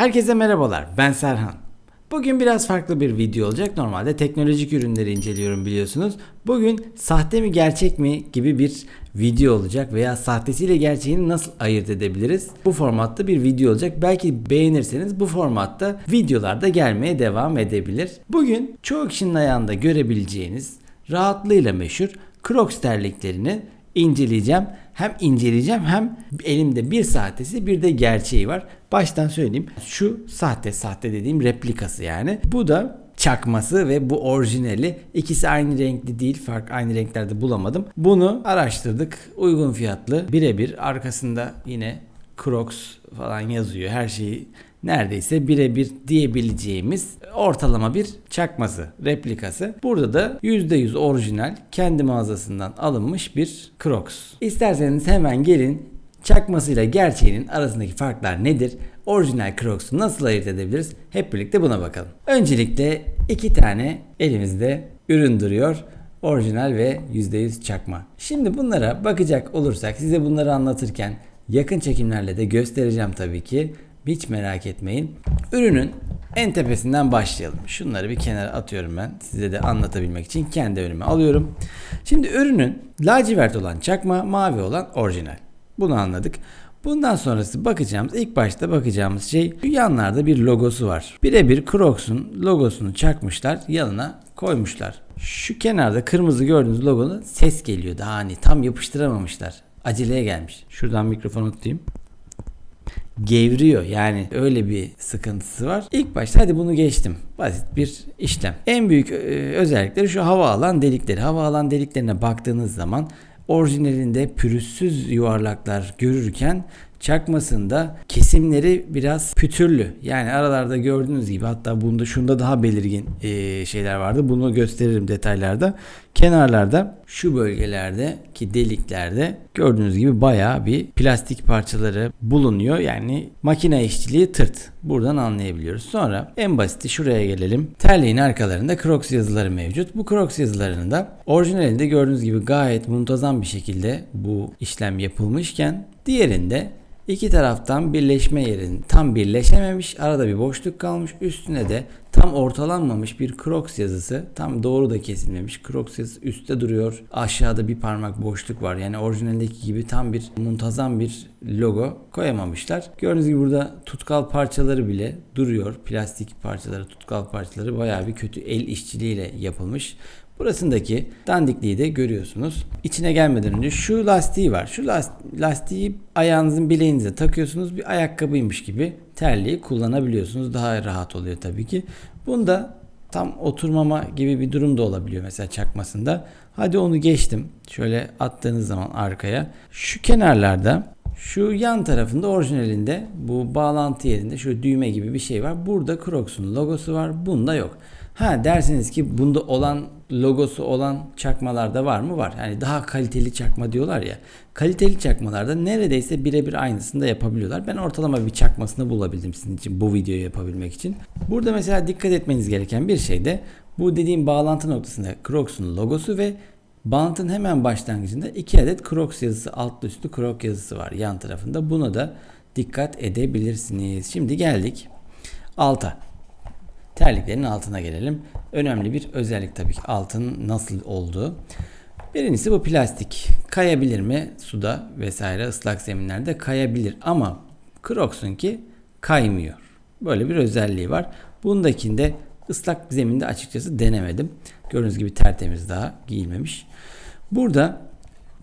Herkese merhabalar, ben Serhan. Bugün biraz farklı bir video olacak. Normalde teknolojik ürünleri inceliyorum biliyorsunuz. Bugün sahte mi gerçek mi gibi bir video olacak veya sahtesiyle gerçeğini nasıl ayırt edebiliriz? Bu formatta bir video olacak. Belki beğenirseniz bu formatta videolar da gelmeye devam edebilir. Bugün çoğu kişinin ayağında görebileceğiniz rahatlığıyla meşhur Crocs terliklerini inceleyeceğim. Hem inceleyeceğim hem elimde bir sahtesi bir de gerçeği var. Baştan söyleyeyim. Şu sahte sahte dediğim replikası yani. Bu da çakması ve bu orijinali. İkisi aynı renkli değil. Fark aynı renklerde bulamadım. Bunu araştırdık. Uygun fiyatlı. Birebir arkasında yine Crocs falan yazıyor. Her şeyi neredeyse birebir diyebileceğimiz ortalama bir çakması, replikası. Burada da %100 orijinal kendi mağazasından alınmış bir Crocs. İsterseniz hemen gelin çakmasıyla gerçeğinin arasındaki farklar nedir? Orijinal Crocs'u nasıl ayırt edebiliriz? Hep birlikte buna bakalım. Öncelikle iki tane elimizde ürün duruyor. Orijinal ve %100 çakma. Şimdi bunlara bakacak olursak size bunları anlatırken yakın çekimlerle de göstereceğim tabii ki. Hiç merak etmeyin. Ürünün en tepesinden başlayalım. Şunları bir kenara atıyorum ben. Size de anlatabilmek için kendi önüme alıyorum. Şimdi ürünün lacivert olan çakma, mavi olan orijinal. Bunu anladık. Bundan sonrası bakacağımız, ilk başta bakacağımız şey yanlarda bir logosu var. Birebir Crocs'un logosunu çakmışlar, yanına koymuşlar. Şu kenarda kırmızı gördüğünüz logonun ses geliyor daha hani tam yapıştıramamışlar. Aceleye gelmiş. Şuradan mikrofonu tutayım gevriyor. Yani öyle bir sıkıntısı var. İlk başta hadi bunu geçtim. Basit bir işlem. En büyük e, özellikleri şu hava alan delikleri. Hava alan deliklerine baktığınız zaman orijinalinde pürüzsüz yuvarlaklar görürken çakmasında kesimleri biraz pütürlü. Yani aralarda gördüğünüz gibi hatta bunda şunda daha belirgin e, şeyler vardı. Bunu gösteririm detaylarda. Kenarlarda şu bölgelerde ki deliklerde gördüğünüz gibi bayağı bir plastik parçaları bulunuyor. Yani makine işçiliği tırt. Buradan anlayabiliyoruz. Sonra en basiti şuraya gelelim. Terliğin arkalarında Crocs yazıları mevcut. Bu Crocs yazılarında orijinalinde gördüğünüz gibi gayet muntazam bir şekilde bu işlem yapılmışken diğerinde İki taraftan birleşme yerin tam birleşememiş, arada bir boşluk kalmış. Üstüne de tam ortalanmamış bir Crocs yazısı, tam doğru da kesilmemiş. Crocs yazısı üstte duruyor. Aşağıda bir parmak boşluk var. Yani orijinaldeki gibi tam bir muntazam bir logo koyamamışlar. Gördüğünüz gibi burada tutkal parçaları bile duruyor. Plastik parçaları, tutkal parçaları bayağı bir kötü el işçiliğiyle yapılmış. Burasındaki dandikliği de görüyorsunuz. İçine gelmeden önce şu lastiği var. Şu lastiği ayağınızın bileğinize takıyorsunuz. Bir ayakkabıymış gibi terliği kullanabiliyorsunuz. Daha rahat oluyor tabii ki. Bunda tam oturmama gibi bir durum da olabiliyor mesela çakmasında. Hadi onu geçtim. Şöyle attığınız zaman arkaya. Şu kenarlarda şu yan tarafında orijinalinde bu bağlantı yerinde şu düğme gibi bir şey var. Burada Crocs'un logosu var. Bunda yok. Ha dersiniz ki bunda olan logosu olan çakmalarda var mı? Var. Yani daha kaliteli çakma diyorlar ya. Kaliteli çakmalarda neredeyse birebir aynısını da yapabiliyorlar. Ben ortalama bir çakmasını bulabildim sizin için bu videoyu yapabilmek için. Burada mesela dikkat etmeniz gereken bir şey de bu dediğim bağlantı noktasında Crocs'un logosu ve bantın hemen başlangıcında iki adet Crocs yazısı altlı üstü Crocs yazısı var yan tarafında. Buna da dikkat edebilirsiniz. Şimdi geldik alta. Terliklerin altına gelelim. Önemli bir özellik tabii ki altın nasıl olduğu. Birincisi bu plastik. Kayabilir mi? Suda vesaire ıslak zeminlerde kayabilir ama Crocs'un ki kaymıyor. Böyle bir özelliği var. Bundakinde ıslak zeminde açıkçası denemedim. Gördüğünüz gibi tertemiz daha giyilmemiş. Burada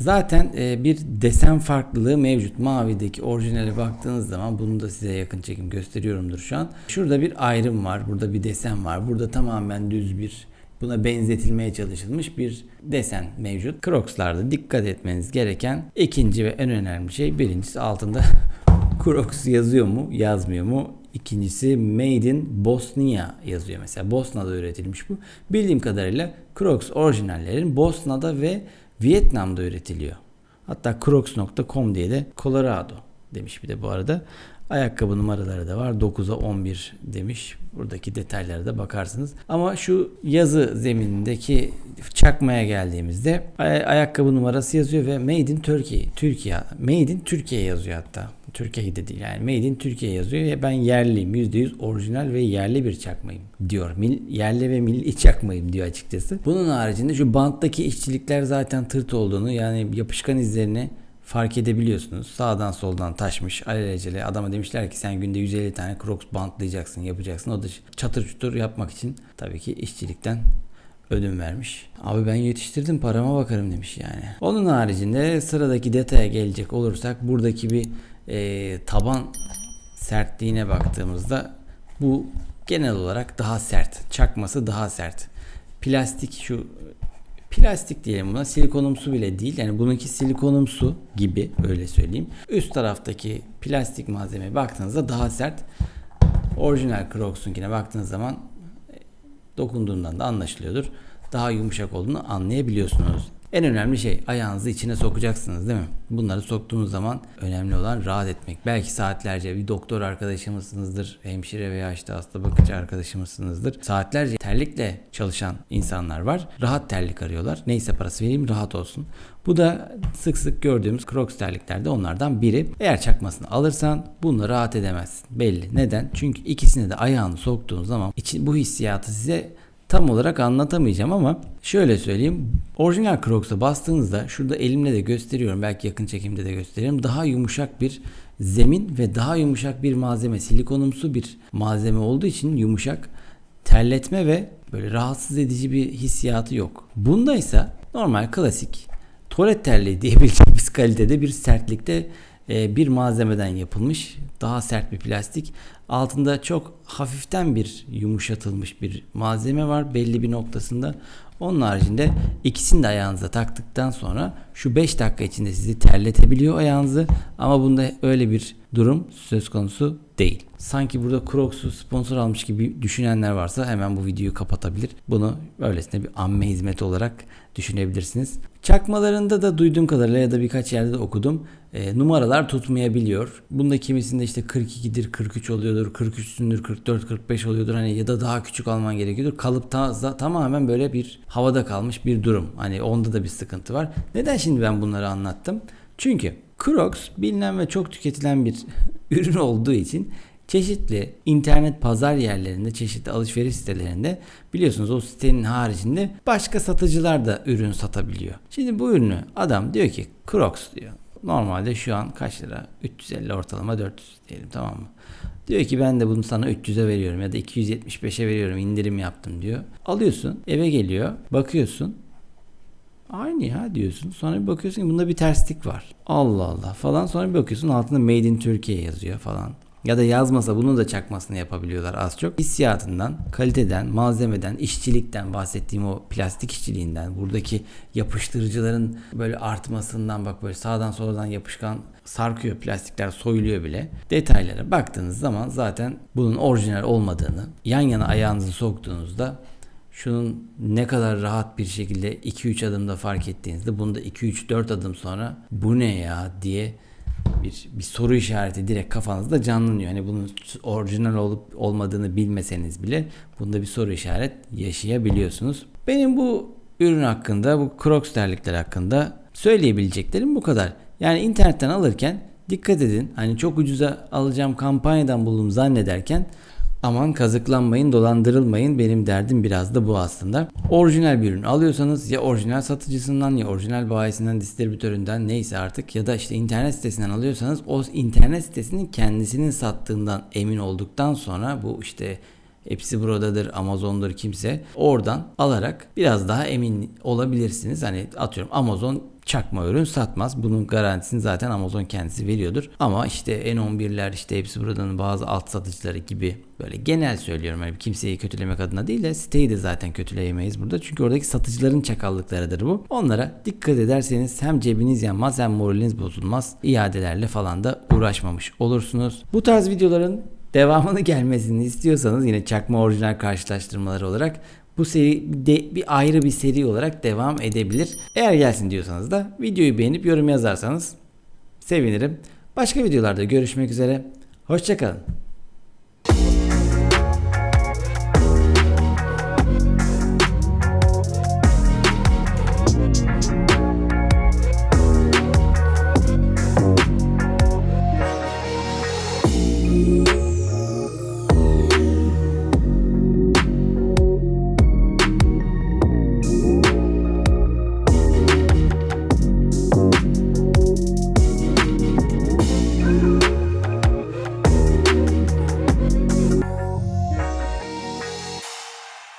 Zaten e, bir desen farklılığı mevcut. Mavideki orijinale baktığınız zaman bunu da size yakın çekim gösteriyorumdur şu an. Şurada bir ayrım var. Burada bir desen var. Burada tamamen düz bir buna benzetilmeye çalışılmış bir desen mevcut. Crocs'larda dikkat etmeniz gereken ikinci ve en önemli şey birincisi altında Crocs yazıyor mu yazmıyor mu İkincisi Made in Bosnia yazıyor mesela. Bosna'da üretilmiş bu. Bildiğim kadarıyla Crocs orijinallerin Bosna'da ve Vietnam'da üretiliyor. Hatta crocs.com diye de Colorado demiş bir de bu arada. Ayakkabı numaraları da var. 9'a 11 demiş. Buradaki detaylara da bakarsınız. Ama şu yazı zeminindeki çakmaya geldiğimizde ay- ayakkabı numarası yazıyor ve Made in Turkey. Türkiye. Made in Türkiye yazıyor hatta. Türkiye'de değil yani Made in Türkiye yazıyor ya ben yerliyim %100 orijinal ve yerli bir çakmayım diyor. Mil, yerli ve milli çakmayım diyor açıkçası. Bunun haricinde şu banttaki işçilikler zaten tırt olduğunu yani yapışkan izlerini fark edebiliyorsunuz. Sağdan soldan taşmış alelacele adama demişler ki sen günde 150 tane Crocs bantlayacaksın yapacaksın. O da çatır çutur yapmak için tabii ki işçilikten ödün vermiş. Abi ben yetiştirdim parama bakarım demiş yani. Onun haricinde sıradaki detaya gelecek olursak buradaki bir e, taban sertliğine baktığımızda bu genel olarak daha sert. Çakması daha sert. Plastik şu plastik diyelim buna silikonumsu bile değil. Yani bununki silikonumsu gibi öyle söyleyeyim. Üst taraftaki plastik malzemeye baktığınızda daha sert. Orijinal Crocs'unkine baktığınız zaman dokunduğundan da anlaşılıyordur. Daha yumuşak olduğunu anlayabiliyorsunuz. En önemli şey ayağınızı içine sokacaksınız değil mi? Bunları soktuğunuz zaman önemli olan rahat etmek. Belki saatlerce bir doktor arkadaşımızsınızdır, hemşire veya işte hasta bakıcı arkadaşımızsınızdır. Saatlerce terlikle çalışan insanlar var. Rahat terlik arıyorlar. Neyse parası vereyim rahat olsun. Bu da sık sık gördüğümüz Crocs terliklerde onlardan biri. Eğer çakmasını alırsan bununla rahat edemezsin. Belli. Neden? Çünkü ikisine de ayağını soktuğun zaman için bu hissiyatı size tam olarak anlatamayacağım ama şöyle söyleyeyim. Orijinal Crocs'a bastığınızda şurada elimle de gösteriyorum. Belki yakın çekimde de gösteririm. Daha yumuşak bir zemin ve daha yumuşak bir malzeme. Silikonumsu bir malzeme olduğu için yumuşak terletme ve böyle rahatsız edici bir hissiyatı yok. Bunda ise normal klasik tuvalet terliği diyebileceğimiz kalitede bir sertlikte bir malzemeden yapılmış. Daha sert bir plastik. Altında çok hafiften bir yumuşatılmış bir malzeme var belli bir noktasında. Onun haricinde ikisini de ayağınıza taktıktan sonra şu 5 dakika içinde sizi terletebiliyor ayağınızı ama bunda öyle bir durum söz konusu değil. Sanki burada Crocs'u sponsor almış gibi düşünenler varsa hemen bu videoyu kapatabilir. Bunu öylesine bir amme hizmeti olarak düşünebilirsiniz. Çakmalarında da duyduğum kadarıyla ya da birkaç yerde de okudum. E, numaralar tutmayabiliyor. Bunda kimisinde işte 42'dir, 43 oluyordur, 43'sündür, 44, 45 oluyordur. Hani ya da daha küçük alman gerekiyordur. Kalıp ta, tamamen böyle bir havada kalmış bir durum. Hani onda da bir sıkıntı var. Neden şimdi ben bunları anlattım? Çünkü Crocs bilinen ve çok tüketilen bir ürün olduğu için çeşitli internet pazar yerlerinde, çeşitli alışveriş sitelerinde biliyorsunuz o sitenin haricinde başka satıcılar da ürün satabiliyor. Şimdi bu ürünü adam diyor ki Crocs diyor. Normalde şu an kaç lira? 350 ortalama 400 diyelim tamam mı? Diyor ki ben de bunu sana 300'e veriyorum ya da 275'e veriyorum indirim yaptım diyor. Alıyorsun eve geliyor bakıyorsun Aynı ya diyorsun. Sonra bir bakıyorsun ki bunda bir terslik var. Allah Allah falan. Sonra bir bakıyorsun altında Made in Türkiye yazıyor falan. Ya da yazmasa bunu da çakmasını yapabiliyorlar az çok. Hissiyatından, kaliteden, malzemeden, işçilikten bahsettiğim o plastik işçiliğinden, buradaki yapıştırıcıların böyle artmasından bak böyle sağdan soldan yapışkan sarkıyor plastikler soyuluyor bile. Detaylara baktığınız zaman zaten bunun orijinal olmadığını yan yana ayağınızı soktuğunuzda şunun ne kadar rahat bir şekilde 2-3 adımda fark ettiğinizde bunda 2-3-4 adım sonra bu ne ya diye bir, bir soru işareti direkt kafanızda canlanıyor. Hani bunun orijinal olup olmadığını bilmeseniz bile bunda bir soru işaret yaşayabiliyorsunuz. Benim bu ürün hakkında, bu Crocs terlikler hakkında söyleyebileceklerim bu kadar. Yani internetten alırken dikkat edin. Hani çok ucuza alacağım kampanyadan buldum zannederken Aman kazıklanmayın, dolandırılmayın. Benim derdim biraz da bu aslında. Orijinal bir ürün alıyorsanız ya orijinal satıcısından ya orijinal bayisinden, distribütöründen neyse artık ya da işte internet sitesinden alıyorsanız o internet sitesinin kendisinin sattığından emin olduktan sonra bu işte hepsi buradadır, Amazon'dur kimse oradan alarak biraz daha emin olabilirsiniz. Hani atıyorum Amazon çakma ürün satmaz. Bunun garantisini zaten Amazon kendisi veriyordur. Ama işte N11'ler işte hepsi buradan bazı alt satıcıları gibi böyle genel söylüyorum. Yani kimseyi kötülemek adına değil de siteyi de zaten kötüleyemeyiz burada. Çünkü oradaki satıcıların çakallıklarıdır bu. Onlara dikkat ederseniz hem cebiniz yanmaz hem moraliniz bozulmaz. İadelerle falan da uğraşmamış olursunuz. Bu tarz videoların devamını gelmesini istiyorsanız yine çakma orijinal karşılaştırmaları olarak bu seri de, bir ayrı bir seri olarak devam edebilir. Eğer gelsin diyorsanız da videoyu beğenip yorum yazarsanız sevinirim. Başka videolarda görüşmek üzere. Hoşçakalın.